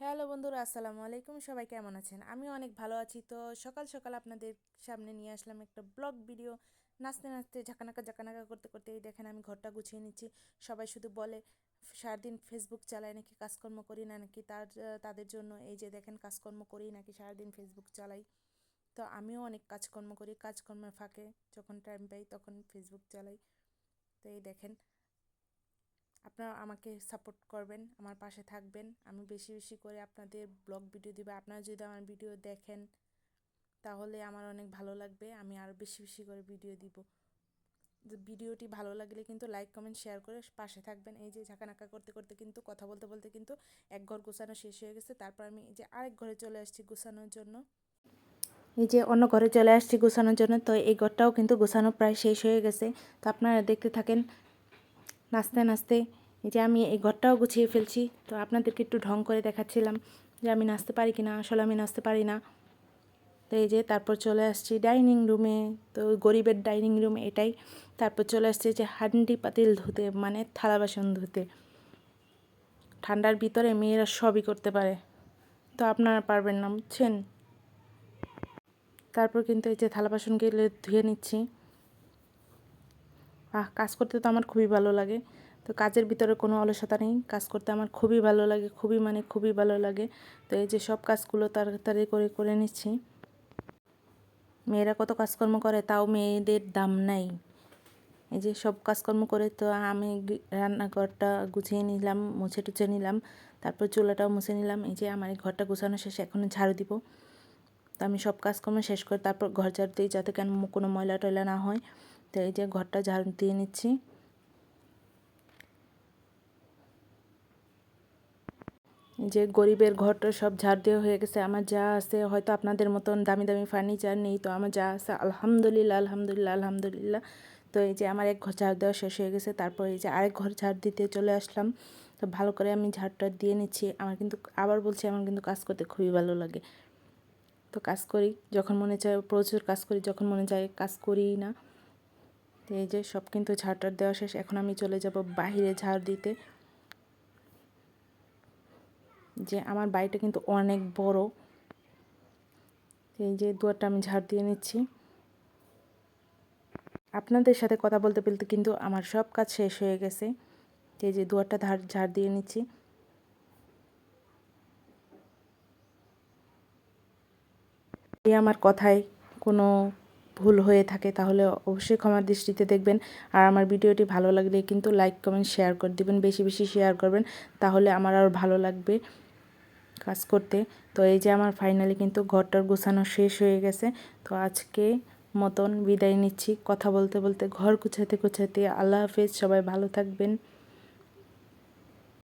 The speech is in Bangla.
হ্যালো বন্ধুরা, আসসালামু আলাইকুম। সবাই কেমন আছেন? আমি অনেক ভালো আছি। তো সকাল সকাল আপনাদের সামনে নিয়ে আসলাম একটা ব্লগ ভিডিও। নাচতে নাচতে ঝাঁকানাকা ঝাঁকানাকা করতে করতে এই দেখেন আমি ঘরটা গুছিয়ে নিচ্ছি। সবাই শুধু বলে, সারাদিন ফেসবুক চালাই নাকি কাজকর্ম করি না নাকি তার, তাদের জন্য এই যে দেখেন কাজকর্ম করি নাকি সারাদিন ফেসবুক চালাই। তো আমিও অনেক কাজকর্ম করি, কাজকর্মের ফাঁকে যখন টাইম পাই তখন ফেসবুক চালাই। তো এই দেখেন আপনারা আমাকে সাপোর্ট করবেন, আমার পাশে থাকবেন। আমি বেশি বেশি করে আপনাদের ব্লগ ভিডিও দিব। আপনারা যদি আমার ভিডিও দেখেন, তাহলে আমার অনেক ভালো লাগবে। আমি আরও বেশি বেশি করে ভিডিও দিব। ভিডিওটি ভালো লাগলে কিন্তু লাইক কমেন্ট শেয়ার করে পাশে থাকবেন। এই যে ঝাঁকানাকা করতে করতে কিন্তু, কথা বলতে বলতে কিন্তু এক ঘর গোছানো শেষ হয়ে গেছে। তারপর আমি এই যে আরেক ঘরে চলে আসছি গোছানোর জন্য। এই যে অন্য ঘরে চলে আসছি গোছানোর জন্য। তো এই ঘরটাও কিন্তু গোছানো প্রায় শেষ হয়ে গেছে। তো আপনারা দেখতে থাকেন, নাচতে নাচতে যে আমি এই ঘরটাও গুছিয়ে ফেলছি। তো আপনাদেরকে একটু ঢং করে দেখাচ্ছিলাম যে আমি নাচতে পারি কি না আসলে আমি নাচতে পারি না। তো এই যে তারপর চলে আসছি ডাইনিং রুমে। তো গরিবের ডাইনিং রুম এটাই। তারপর চলে আসছে যে হান্ডি পাতিল ধুতে মানে থালা বাসন ধুতে। ঠান্ডার ভিতরে মেয়েরা সবই করতে পারে। তো আপনারা পারবেন না, বুঝছেন? তারপর কিন্তু এই যে থালা বাসনগুলো ধুয়ে নিচ্ছি। আহ, কাজ করতে তো আমার খুবই ভালো লাগে। তো কাজের ভিতরে কোনো অলসতা নেই। কাজ করতে আমার খুবই ভালো লাগে, খুবই মানে খুবই ভালো লাগে। তো এই যে সব কাজগুলো তাড়াতাড়ি করে করে নিচ্ছি। মেয়েরা কত কাজকর্ম করে তাও মেয়েদের দাম নাই। এই যে সব কাজকর্ম করে তো আমি রান্নাঘরটা গুছিয়ে নিলাম, মুছে টুছে নিলাম, তারপর চুলাটাও মুছে নিলাম। এই যে আমার এই ঘরটা গুছানো শেষে এখন ঝাড়ু দিব। তো আমি সব কাজকর্ম শেষ করে তারপর ঘর ঝাড়ু দিই যাতে কেন কোনো ময়লা টয়লা না হয়। তো এই যে ঘরটা ঝাড়ু দিয়ে নিচ্ছি। যে গরিবের ঘরটা সব ঝাড় দেওয়া হয়ে গেছে, আমার যা আছে হয়তো আপনাদের মতন দামি দামি ফার্নিচার নেই, তো আমার যা আছে আলহামদুলিল্লাহ আলহামদুলিল্লাহ আলহামদুলিল্লাহ। তো এই যে আমার এক ঘর ঝাড় দেওয়া শেষ হয়ে গেছে, তারপর এই যে আরেক ঘর ঝাড় দিতে চলে আসলাম। তো ভালো করে আমি ঝাড়টা দিয়ে নিচ্ছি। আমার কিন্তু আবার বলছি, আমার কিন্তু কাজ করতে খুবই ভালো লাগে। তো কাজ করি, যখন মনে চায় প্রচুর কাজ করি, যখন মনে চায় কাজ করি না। এই যে সব কিন্তু ঝাড়টার দেওয়া শেষ, এখন আমি চলে যাব বাহিরে ঝাড় দিতে। যে আমার বাড়িটা কিন্তু অনেক বড়। এই যে দুয়ারটা আমি ঝাড় দিয়ে নিচ্ছি। আপনাদের সাথে কথা বলতে বলতে কিন্তু আমার সব কাজ শেষ হয়ে গেছে। এই যে দুয়ারটা ধার ঝাড় দিয়ে নিচ্ছি। এই আমার কথায় কোনো ভুল হয়ে থাকে তাহলে অবশ্যই ক্ষমার দৃষ্টিতে দেখবেন। আর আমার ভিডিওটি ভালো লাগলে কিন্তু লাইক, কমেন্ট, শেয়ার করে দেবেন। বেশি বেশি শেয়ার করবেন, তাহলে আমার আর ভালো লাগবে। কাজ করতে। তো এই যে আমার ফাইনালি কিন্তু ঘরটার গোছানো শেষ হয়ে গেছে। তো আজকে মতন বিদায় নিচ্ছি। কথা বলতে বলতে ঘর গুছাতে গুছাতে আল্লাহ হাফেজ। সবাই ভালো থাকবেন।